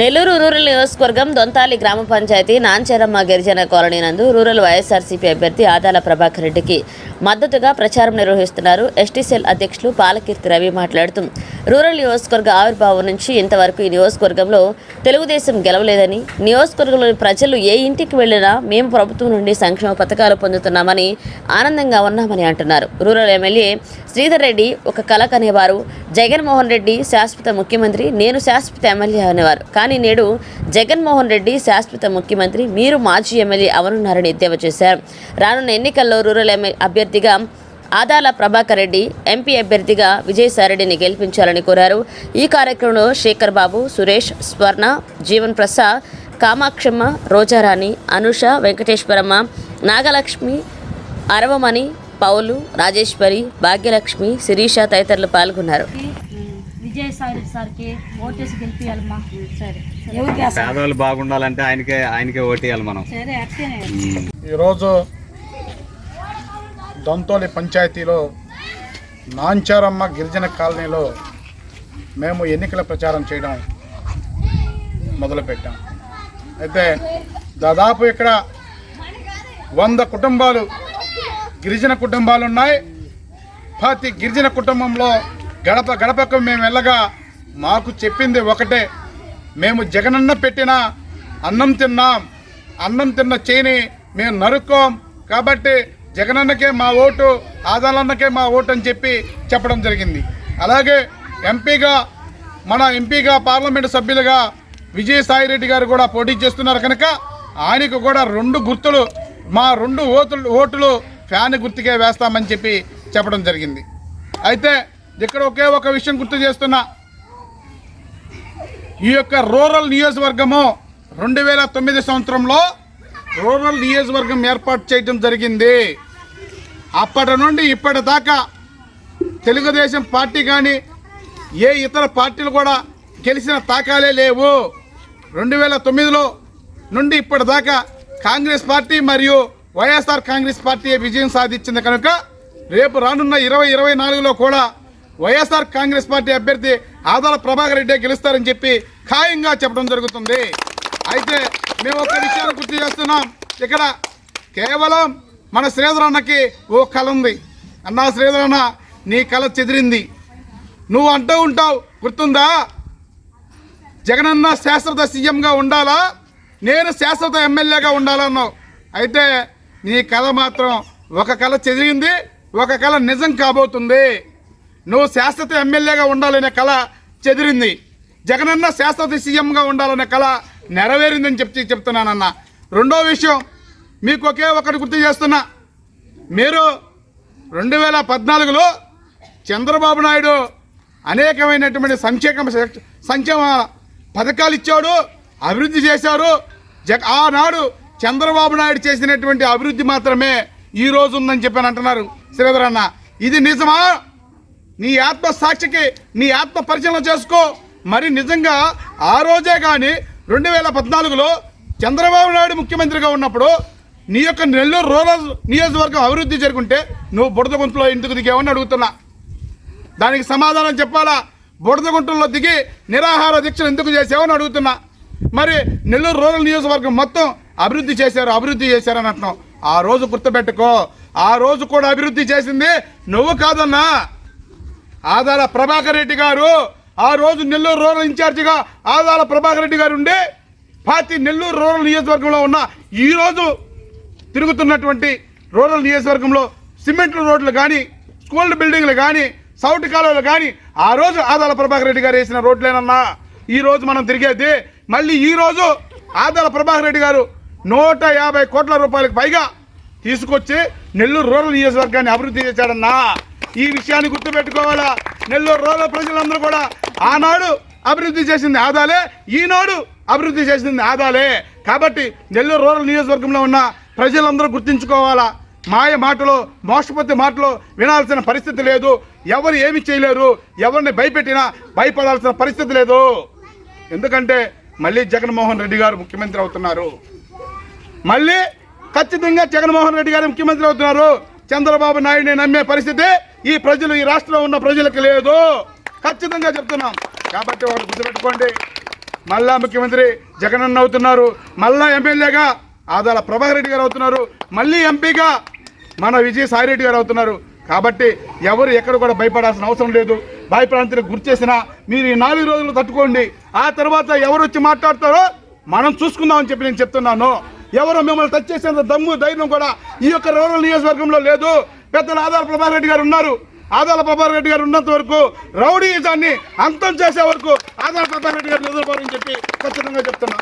Nellore rural నియోజకవర్గం దొంతాలి గ్రామ పంచాయతీ నాంచేరమ్మ గిరిజన కాలనీ నందు రూరల్ వైఎస్ఆర్సీపీ అభ్యర్థి ఆదాల ప్రభాకర్ రెడ్డికి మద్దతుగా ప్రచారం నిర్వహిస్తున్నారు ఎస్టీసీఎల్ అధ్యక్షులు పాలకీర్తి రవి మాట్లాడుతూ రూరల్ నియోజకవర్గ ఆవిర్భావం నుంచి ఇంతవరకు ఈ నియోజకవర్గంలో తెలుగుదేశం గెలవలేదని నియోజకవర్గంలోని ప్రజలు ఏ ఇంటికి వెళ్ళినా మేము ప్రభుత్వం నుండి సంక్షేమ పథకాలు పొందుతున్నామని ఆనందంగా ఉన్నామని అంటున్నారు. రూరల్ ఎమ్మెల్యే శ్రీధర్ రెడ్డి ఒక కళ కనేవారు జగన్మోహన్ రెడ్డి శాశ్వత ముఖ్యమంత్రి నేను శాశ్వత ఎమ్మెల్యే అనేవారు. కానీ నేడు జగన్మోహన్ రెడ్డి శాశ్వత ముఖ్యమంత్రి మీరు మాజీ ఎమ్మెల్యే అవనున్నారని ఎద్దేవా చేశారు. రానున్న ఎన్నికల్లో రూరల్ ఎమ్మెల్యే అభ్యర్థిగా ఆదాల ప్రభాకర్ రెడ్డి ఎంపీ అభ్యర్థిగా విజయసాయిరెడ్డిని గెలిపించాలని కోరారు. ఈ కార్యక్రమంలో శేఖర్ బాబు సురేష్ స్వర్ణ జీవన్ ప్రసాద్ కామాక్షమ్మ రోజారాణి అనుష వెంకటేశ్వరమ్మ నాగలక్ష్మి అరవమణి పౌలు రాజేశ్వరి భాగ్యలక్ష్మి శిరీష తదితరులు పాల్గొన్నారు. విజయసాయి సార్కి ఓటేసి గెలిపియాలమ్మా సరే. పేదవాళ్ళు బాగుండాలంటే ఆయనకే ఆయనకే ఓటేయాలి మనం. సరే అట్లనే. ఈరోజు దొంతోలి పంచాయతీలో నాంచారమ్మ గిరిజన కాలనీలో మేము ఎన్నికల ప్రచారం చేయడం మొదలుపెట్టాం. అయితే దాదాపు ఇక్కడ వంద కుటుంబాలు గిరిజన కుటుంబాలు ఉన్నాయి. ప్రతి గిరిజన కుటుంబంలో గడప గడపకు మేము వెళ్ళగా మాకు చెప్పింది ఒకటే. మేము జగనన్న పెట్టిన అన్నం తిన్నాం. అన్నం తిన్న చేని మేము నరుక్కోం. కాబట్టి జగనన్నకే మా ఓటు ఆదాలన్నకే మా ఓటు అని చెప్పి చెప్పడం జరిగింది. అలాగే ఎంపీగా మన ఎంపీగా పార్లమెంటు సభ్యులుగా విజయసాయి రెడ్డి గారు కూడా పోటీ చేస్తున్నారు కనుక ఆయనకు కూడా రెండు గుర్తులు మా రెండు ఓతులు ఓటులు ఫ్యాన్ గుర్తుకే వేస్తామని చెప్పి చెప్పడం జరిగింది. అయితే ఇక్కడ ఒకే ఒక విషయం గుర్తు చేస్తున్నా. ఈ యొక్క రూరల్ నియోజకవర్గము రెండు వేల తొమ్మిది సంవత్సరంలో రూరల్ నియోజకవర్గం ఏర్పాటు చేయడం జరిగింది. అప్పటి నుండి ఇప్పటిదాకా తెలుగుదేశం పార్టీ కానీ ఏ ఇతర పార్టీలు కూడా గెలిచిన తాకాలే లేవు. రెండు వేల తొమ్మిదిలో నుండి ఇప్పటిదాకా కాంగ్రెస్ పార్టీ మరియు వైఎస్ఆర్ కాంగ్రెస్ పార్టీ విజయం సాధించింది కనుక రేపు రానున్న ఇరవై ఇరవై నాలుగులో కూడా వైఎస్ఆర్ కాంగ్రెస్ పార్టీ అభ్యర్థి ఆదాల ప్రభాకర్ రెడ్డి గెలుస్తారని చెప్పి ఖాయంగా చెప్పడం జరుగుతుంది. అయితే మేము ఒక విషయాన్ని గుర్తు చేస్తున్నాం. ఇక్కడ కేవలం మన శ్రీధర్ అన్నకి ఓ కళ ఉంది. అన్నా శ్రీధర్ అన్న నీ కళ చెదిరింది. నువ్వు అంటూ ఉంటావు గుర్తుందా? జగనన్న శాశ్వత సీఎంగా ఉండాలా? నేను శాశ్వత ఎమ్మెల్యేగా ఉండాలన్నావు అయితే నీ కళ మాత్రం ఒక కళ చెదిరింది ఒక కళ నిజం కాబోతుంది. నువ్వు శాశ్వత ఎమ్మెల్యేగా ఉండాలనే కళ చెదిరింది. జగనన్న శాశ్వత సీఎంగా ఉండాలనే కళ నెరవేరిందని చెప్పి చెప్తున్నానన్న. రెండో విషయం మీకు ఒకే ఒకటి గుర్తు చేస్తున్నా. మీరు రెండు వేల పద్నాలుగులో చంద్రబాబు నాయుడు అనేకమైనటువంటి సంక్షేమ సంక్షేమ పథకాలు ఇచ్చాడు అభివృద్ధి చేశారు. జగ ఆనాడు చంద్రబాబు నాయుడు చేసినటువంటి అభివృద్ధి మాత్రమే ఈ రోజు ఉందని చెప్పని అంటున్నారు. శ్రీధర్ అన్న ఇది నిజమా? నీ ఆత్మ సాక్షికి నీ ఆత్మ పరిచయం చేసుకో. మరి నిజంగా ఆ రోజే కానీ రెండు వేల పద్నాలుగులో చంద్రబాబు నాయుడు ముఖ్యమంత్రిగా ఉన్నప్పుడు నీ యొక్క నెల్లూరు రూరల్ నియోజకవర్గం అభివృద్ధి జరుగుంటే నువ్వు బుడదగుంటలో ఇంటికి ఎందుకు దిగావని అడుగుతున్నా. దానికి సమాధానం చెప్పాలా? బుడదగుంటల్లో దిగి నిరాహార దీక్షలు ఎందుకు చేసావని అడుగుతున్నా. మరి నెల్లూరు రూరల్ నియోజకవర్గం మొత్తం అభివృద్ధి చేశారు అభివృద్ధి చేశారని అంటున్నావు. ఆ రోజు గుర్తుపెట్టుకో. ఆ రోజు కూడా అభివృద్ధి చేసింది నువ్వు కాదన్నా. ఆదాల ప్రభాకర్ రెడ్డి గారు ఆ రోజు నెల్లూరు రూరల్ ఇన్ఛార్జిగా ఆదాల ప్రభాకర్ రెడ్డి గారు ఉండి పార్టీ నెల్లూరు రూరల్ నియోజకవర్గంలో ఉన్న ఈరోజు తిరుగుతున్నటువంటి రూరల్ నియోజకవర్గంలో సిమెంట్ రోడ్లు కానీ స్కూల్ బిల్డింగ్లు కానీ సౌటి కాలువలు కానీ ఆ రోజు ఆదాల ప్రభాకర్ రెడ్డి గారు వేసిన రోడ్లేనన్నా. ఈ రోజు మనం తిరిగేది మళ్ళీ ఈరోజు ఆదాల ప్రభాకర్ రెడ్డి గారు నూట యాభై కోట్ల రూపాయలకు పైగా తీసుకొచ్చి నెల్లూరు రూరల్ నియోజకవర్గాన్ని అభివృద్ధి చేశాడన్నా. ఈ విషయాన్ని గుర్తుపెట్టుకోవాలా? నెల్లూరు రూరల్ ప్రజలందరూ కూడా ఆనాడు అభివృద్ధి చేసింది ఆదాలే ఈనాడు అభివృద్ధి చేసింది ఆదాలే. కాబట్టి నెల్లూరు రూరల్ నియోజకవర్గంలో ఉన్న ప్రజలందరూ గుర్తించుకోవాలా? మాయ మాటలు మోసపతి మాటలు వినాల్సిన పరిస్థితి లేదు. ఎవరు ఏమి చేయలేరు ఎవరిని భయపెట్టినా భయపడాల్సిన పరిస్థితి లేదు. ఎందుకంటే మళ్ళీ జగన్మోహన్ రెడ్డి గారు ముఖ్యమంత్రి అవుతున్నారు. మళ్ళీ ఖచ్చితంగా జగన్మోహన్ రెడ్డి గారు ముఖ్యమంత్రి అవుతున్నారు. చంద్రబాబు నాయుడిని నమ్మే పరిస్థితి ఈ ప్రజలు ఈ రాష్ట్రంలో ఉన్న ప్రజలకు లేదు. ఖచ్చితంగా చెప్తున్నాం. కాబట్టి ఒకటి గుర్తుపెట్టుకోండి. మళ్ళా ముఖ్యమంత్రి జగనన్న అవుతున్నారు. మళ్ళా ఎమ్మెల్యేగా ఆదాల ప్రభాకర్ రెడ్డి గారు అవుతున్నారు. మళ్ళీ ఎంపీగా మన విజయసాయి రెడ్డి గారు అవుతున్నారు. కాబట్టి ఎవరు ఎక్కడ కూడా భయపడాల్సిన అవసరం లేదు. భయపడాలని గుర్తు చేసినా మీరు ఈ నాలుగు రోజులు తట్టుకోండి. ఆ తర్వాత ఎవరు వచ్చి మాట్లాడతారో మనం చూసుకుందామని చెప్పి నేను చెప్తున్నాను. ఎవరు మిమ్మల్ని టచ్ చేసేంత దమ్ము ధైర్యం కూడా ఈ యొక్క రూరల్ నియోజకవర్గంలో లేదు. పెద్దలు ఆదాల ప్రభాకర్ రెడ్డి గారు ఉన్నారు. ఆదాల ప్రభాకర్ రెడ్డి గారు ఉన్నంత వరకు రౌడీజాన్ని అంతం చేసే వరకు ఆదాల ప్రభాకర్ రెడ్డి గారు నిద్రపోరని చెప్పి ఖచ్చితంగా చెప్తున్నా.